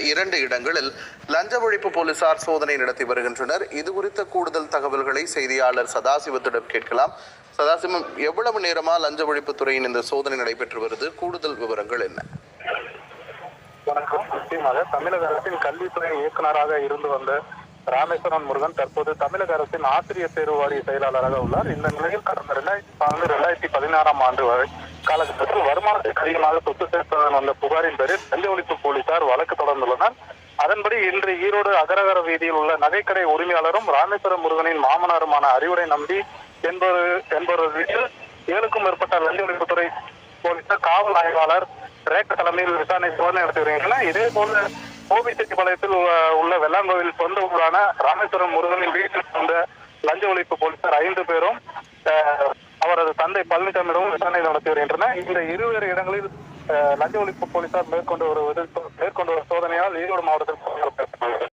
இரண்டு இடங்களில் லஞ்ச ஒழிப்பு போலீசார் சோதனை நடத்தி வருகின்றனர். இது குறித்த கூடுதல் தகவல்களை செய்தியாளர் சதாசிவத்திடம் கேட்கலாம். சதாசிவம் எவ்வளவு நேரமா லஞ்ச ஒழிப்பு துறையின் இந்த சோதனை நடைபெற்று வருது? கூடுதல் விவரங்கள் என்ன? வணக்கம். நிச்சயமாக தமிழக அரசின் கல்வித்துறை இயக்குநராக இருந்து வந்த ராமேஸ்வரன் முருகன் தற்போது தமிழக அரசின் ஆசிரியர் தேர்வு வாரிய செயலாளராக உள்ளார். இந்த நிலையில் கடந்த ரெண்டாயிரத்தி பதினொன்று ரெண்டாயிரத்தி பதினாறாம் ஆண்டு வரை காலகட்டத்தில் வருமானத்துக்கு அதிகமாக சொத்து சேர்த்ததன் வந்த புகாரின் பேரில் லஞ்ச ஒழிப்பு போலீசார் வழக்கு தொடர்ந்துள்ளனர். அதன்படி இன்று ஈரோடு அகரகர வீதியில் உள்ள நகைக்கடை உரிமையாளரும் ராமேஸ்வரம் முருகனின் மாமனாருமான அறிவுரை நம்பி என்பவர் என்பவர் வீட்டில் ஏழுக்கும் மேற்பட்ட லஞ்ச ஒழிப்புத்துறை போலீசார் காவல் ஆய்வாளர் ரேக்க தலைமையில் விசாரணை சோதனை நடத்தி வருகின்றனர். இதே போல கோபிச்செட்டிப்பாளையத்தில் உள்ள- வெள்ளாங்கோவில் சொந்த ஊரான ராமேஸ்வரம் முருகனின் வீட்டில் வந்த லஞ்ச ஒழிப்பு போலீசார் ஐந்து பேரும் தந்தை பழனிசாமியிடமும் விசாரணை நடத்தி வருகின்றன. இந்த இருவேறு இடங்களில் லஞ்ச ஒழிப்பு போலீசார் மேற்கொண்டு வருவது மேற்கொண்டு வரும் சோதனையால் ஈரோடு மாவட்டத்தில்